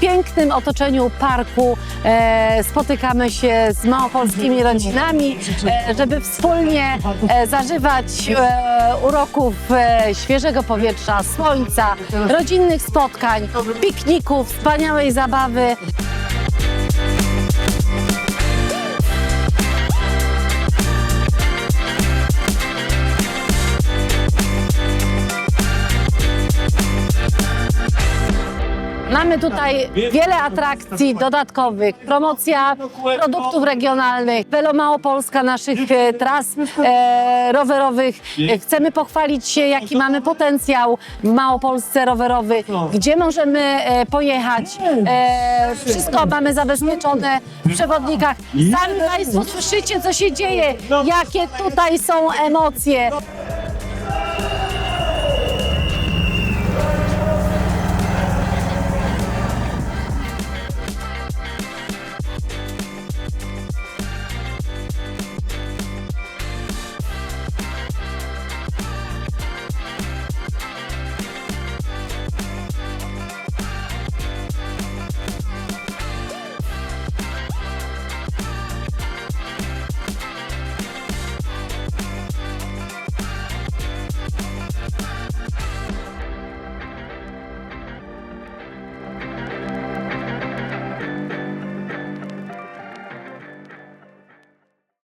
pięknym otoczeniu parku e, spotykamy się z małopolskimi rodzinami, e, żeby wspólnie e, zażywać e, uroków e, świeżego powietrza, słońca, rodzinnych spotkań, pikników, wspaniałej zabawy. Mamy tutaj wiele atrakcji dodatkowych, promocja produktów regionalnych, Velo Małopolska naszych e, tras e, rowerowych. Chcemy pochwalić się, jaki mamy potencjał w Małopolsce rowerowy, gdzie możemy e, pojechać. E, wszystko mamy zabezpieczone w przewodnikach. Sami Państwo słyszycie, co się dzieje, jakie tutaj są emocje.